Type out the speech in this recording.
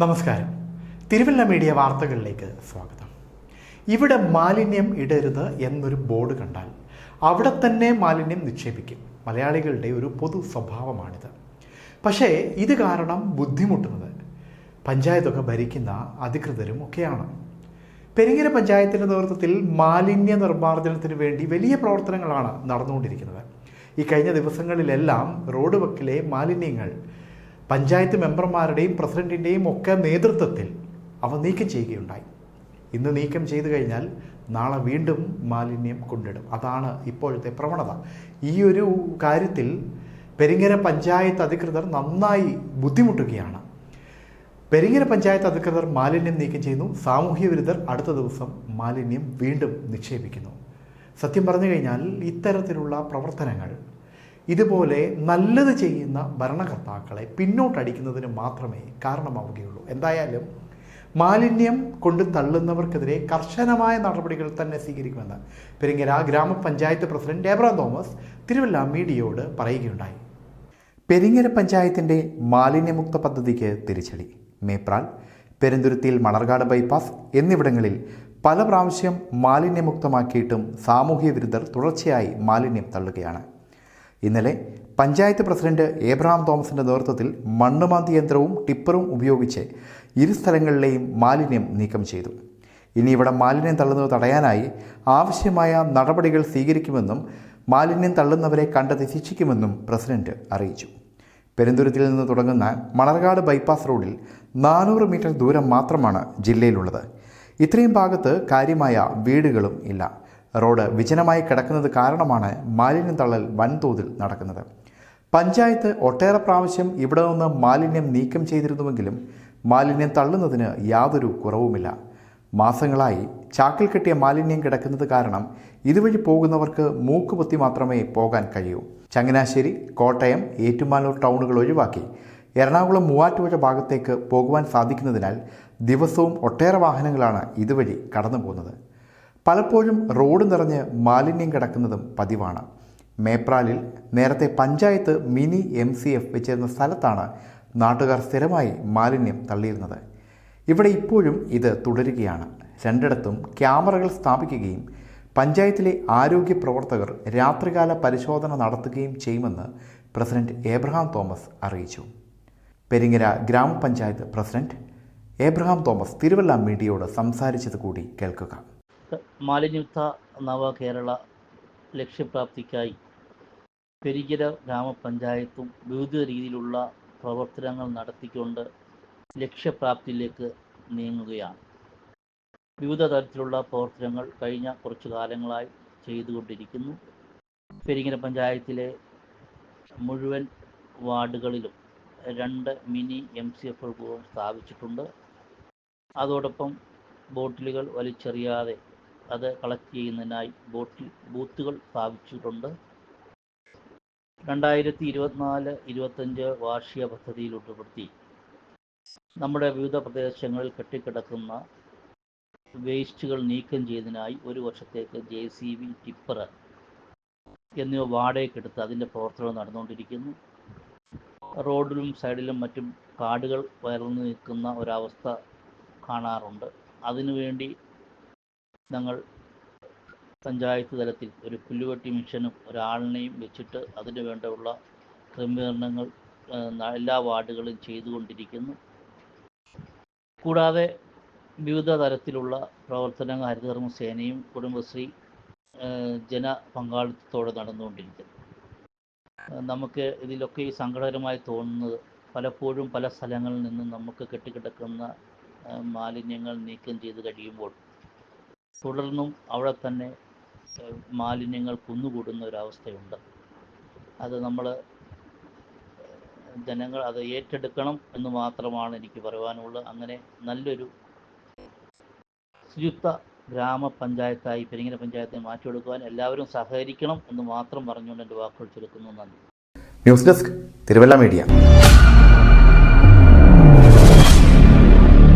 നമസ്കാരം. തിരുവല്ല മീഡിയ വാർത്തകളിലേക്ക് സ്വാഗതം. ഇവിടെ മാലിന്യം ഇടരുത് എന്നൊരു ബോർഡ് കണ്ടാൽ അവിടെ തന്നെ മാലിന്യം നിക്ഷേപിക്കും. മലയാളികളുടെ ഒരു പൊതു സ്വഭാവമാണിത്. പക്ഷേ ഇത് കാരണം ബുദ്ധിമുട്ടുന്നത് പഞ്ചായത്തൊക്കെ ഭരിക്കുന്ന അധികൃതരും ഒക്കെയാണ്. പെരിങ്ങര പഞ്ചായത്തിന്റെ നേതൃത്വത്തിൽ മാലിന്യ നിർമ്മാർജനത്തിന് വേണ്ടി വലിയ പ്രവർത്തനങ്ങളാണ് നടന്നുകൊണ്ടിരിക്കുന്നത്. ഈ കഴിഞ്ഞ ദിവസങ്ങളിലെല്ലാം റോഡ് വക്കിലെ മാലിന്യങ്ങൾ പഞ്ചായത്ത് മെമ്പർമാരുടെയും പ്രസിഡന്റിന്റെയും ഒക്കെ നേതൃത്വത്തിൽ അവ നീക്കം ചെയ്യുകയുണ്ടായി. ഇന്ന് നീക്കം ചെയ്തു കഴിഞ്ഞാൽ നാളെ വീണ്ടും മാലിന്യം കൊണ്ടിടും. അതാണ് ഇപ്പോഴത്തെ പ്രവണത. ഈ ഒരു കാര്യത്തിൽ പെരിങ്ങര പഞ്ചായത്ത് അധികൃതർ നന്നായി ബുദ്ധിമുട്ടുകയാണ്. പെരിങ്ങര പഞ്ചായത്ത് അധികൃതർ മാലിന്യം നീക്കം ചെയ്യുന്നു. സാമൂഹ്യ വിരുദ്ധർ അടുത്ത ദിവസം മാലിന്യം വീണ്ടും നിക്ഷേപിക്കുന്നു. സത്യം പറഞ്ഞു കഴിഞ്ഞാൽ ഇത്തരത്തിലുള്ള പ്രവർത്തനങ്ങൾ ഇതുപോലെ നല്ലത് ചെയ്യുന്ന ഭരണകർത്താക്കളെ പിന്നോട്ടടിക്കുന്നതിന് മാത്രമേ കാരണമാവുകയുള്ളൂ. എന്തായാലും മാലിന്യം കൊണ്ട് തള്ളുന്നവർക്കെതിരെ കർശനമായ നടപടികൾ തന്നെ സ്വീകരിക്കുമെന്ന് പെരിങ്ങര ഗ്രാമപഞ്ചായത്ത് പ്രസിഡന്റ് ഏബ്രാം തോമസ് തിരുവല്ല മീഡിയയോട് പറയുകയുണ്ടായി. പെരിങ്ങര പഞ്ചായത്തിന്റെ മാലിന്യമുക്ത പദ്ധതിക്ക് തിരിച്ചടി. മേപ്രാൽ പെരുന്തുരുത്തിയിൽ മണർകാട് ബൈപ്പാസ് എന്നിവിടങ്ങളിൽ പല പ്രാവശ്യം മാലിന്യമുക്തമാക്കിയിട്ടും സാമൂഹ്യ വിരുദ്ധർ തുടർച്ചയായി മാലിന്യം തള്ളുകയാണ്. ഇന്നലെ പഞ്ചായത്ത് പ്രസിഡന്റ് ഏബ്രഹാം തോമസിന്റെ നേതൃത്വത്തിൽ മണ്ണുമാന്തി യന്ത്രവും ടിപ്പറും ഉപയോഗിച്ച് ഇരു സ്ഥലങ്ങളിലെയും മാലിന്യം നീക്കം ചെയ്തു. ഇനി ഇവിടെ മാലിന്യം തള്ളുന്നത് തടയാനായി ആവശ്യമായ നടപടികൾ സ്വീകരിക്കുമെന്നും മാലിന്യം തള്ളുന്നവരെ കണ്ടെത്തി ശിക്ഷിക്കുമെന്നും പ്രസിഡന്റ് അറിയിച്ചു. പെരുന്തുരത്തിൽ നിന്ന് തുടങ്ങുന്ന മണർകാട് ബൈപ്പാസ് റോഡിൽ നാനൂറ് മീറ്റർ ദൂരം മാത്രമാണ് ജില്ലയിലുള്ളത്. ഇത്രയും ഭാഗത്ത് കാര്യമായ വീടുകളും ഇല്ല. റോഡ് വിജനമായി കിടക്കുന്നത് കാരണമാണ് മാലിന്യം തള്ളൽ വൻതോതിൽ നടക്കുന്നത്. പഞ്ചായത്ത് ഒട്ടേറെ പ്രാവശ്യം ഇവിടെ നിന്ന് മാലിന്യം നീക്കം ചെയ്തിരുന്നുവെങ്കിലും മാലിന്യം തള്ളുന്നതിന് യാതൊരു കുറവുമില്ല. മാസങ്ങളായി ചാക്കിൽ കെട്ടിയ മാലിന്യം കിടക്കുന്നത് കാരണം ഇതുവഴി പോകുന്നവർക്ക് മൂക്കുപൊത്തി മാത്രമേ പോകാൻ കഴിയൂ. ചങ്ങനാശ്ശേരി കോട്ടയം ഏറ്റുമാനൂർ ടൗണുകൾ ഒഴിവാക്കി എറണാകുളം മൂവാറ്റുപുഴ ഭാഗത്തേക്ക് പോകുവാൻ സാധിക്കുന്നതിനാൽ ദിവസവും ഒട്ടേറെ വാഹനങ്ങളാണ് ഇതുവഴി കടന്നു പോകുന്നത് പലപ്പോഴും റോഡ് നിറഞ്ഞ് മാലിന്യം കിടക്കുന്നതും പതിവാണ്. മേപ്രാലിൽ നേരത്തെ panchayat mini M C F വെച്ചിരുന്ന സ്ഥലത്താണ് നാട്ടുകാർ സ്ഥിരമായി മാലിന്യം തള്ളിയിരുന്നത്. ഇവിടെ ഇപ്പോഴും ഇത് തുടരുകയാണ്. രണ്ടിടത്തും ക്യാമറകൾ സ്ഥാപിക്കുകയും പഞ്ചായത്തിലെ ആരോഗ്യ പ്രവർത്തകർ രാത്രികാല പരിശോധന നടത്തുകയും ചെയ്യുമെന്ന് പ്രസിഡന്റ് ഏബ്രഹാം തോമസ് അറിയിച്ചു. പെരിങ്ങര ഗ്രാമപഞ്ചായത്ത് പ്രസിഡന്റ് ഏബ്രഹാം തോമസ് തിരുവല്ല മീഡിയയോട് സംസാരിച്ചത് കൂടി കേൾക്കുക. മാലിന്യമുക്ത നവകേരള ലക്ഷ്യപ്രാപ്തിക്കായി പെരികര ഗ്രാമപഞ്ചായത്തും വിവിധ രീതിയിലുള്ള പ്രവർത്തനങ്ങൾ നടത്തിക്കൊണ്ട് ലക്ഷ്യപ്രാപ്തിയിലേക്ക് നീങ്ങുകയാണ്. വിവിധ തരത്തിലുള്ള പ്രവർത്തനങ്ങൾ കഴിഞ്ഞ കുറച്ചു കാലങ്ങളായി ചെയ്തുകൊണ്ടിരിക്കുന്നു. പെരിങ്ങര പഞ്ചായത്തിലെ മുഴുവൻ വാർഡുകളിലും രണ്ട് മിനി എം സി എഫ് സ്ഥാപിച്ചിട്ടുണ്ട്. അതോടൊപ്പം ബോട്ടിലുകൾ വലിച്ചെറിയാതെ അത് കളക്ട് ചെയ്യുന്നതിനായി ബോട്ടിൽ ബൂത്തുകൾ സ്ഥാപിച്ചിട്ടുണ്ട്. രണ്ടായിരത്തി ഇരുപത്തിനാല് ഇരുപത്തഞ്ച് വാർഷിക പദ്ധതിയിൽ ഉൾപ്പെടുത്തി. നമ്മുടെ വിവിധ പ്രദേശങ്ങളിൽ കെട്ടിക്കിടക്കുന്ന വേസ്റ്റുകൾ നീക്കം ചെയ്തതിനായി ഒരു വർഷത്തേക്ക് ജെ സി ബി ടിപ്പർ എന്നിവ വാടകയ്ക്കെടുത്ത് അതിന്റെ പ്രവർത്തനം നടന്നുകൊണ്ടിരിക്കുന്നു. റോഡിലും സൈഡിലും മറ്റും കാടുകൾ വളർന്നു നിൽക്കുന്ന ഒരവസ്ഥ കാണാറുണ്ട്. അതിനുവേണ്ടി ഞങ്ങൾ പഞ്ചായത്ത് തലത്തിൽ ഒരു പുല്ലുവെട്ടി മിഷനും ഒരാളിനെയും വെച്ചിട്ട് അതിന് വേണ്ടയുള്ള ക്രമീകരണങ്ങൾ എല്ലാ വാർഡുകളും ചെയ്തുകൊണ്ടിരിക്കുന്നു. കൂടാതെ വിവിധ തരത്തിലുള്ള പ്രവർത്തനങ്ങൾ ഹരിതകർമ്മ സേനയും കുടുംബശ്രീ ജന പങ്കാളിത്തത്തോടെ നടന്നുകൊണ്ടിരിക്കുന്നു. നമുക്ക് ഇതിലൊക്കെ ഈ സങ്കടകരമായി തോന്നുന്നത് പലപ്പോഴും പല സ്ഥലങ്ങളിൽ നിന്നും നമുക്ക് കെട്ടിക്കിടക്കുന്ന മാലിന്യങ്ങൾ നീക്കം ചെയ്ത് കഴിയുമ്പോൾ തുടർന്നും അവിടെ തന്നെ മാലിന്യങ്ങൾ കുന്നുകൂടുന്ന ഒരവസ്ഥയുണ്ട്. അത് നമ്മൾ ജനങ്ങൾ അത് ഏറ്റെടുക്കണം എന്ന് മാത്രമാണ് എനിക്ക് പറയുവാനുള്ളത് അങ്ങനെ നല്ലൊരു ശുചിത്വ ഗ്രാമപഞ്ചായത്തായി പെരിങ്ങര പഞ്ചായത്തെ മാറ്റിയെടുക്കുവാൻ എല്ലാവരും സഹകരിക്കണം എന്ന് മാത്രം പറഞ്ഞുകൊണ്ട് എന്റെ വാക്കുകൾ ചുരുക്കുന്നു. നന്ദി. News desk Thiruvalla media.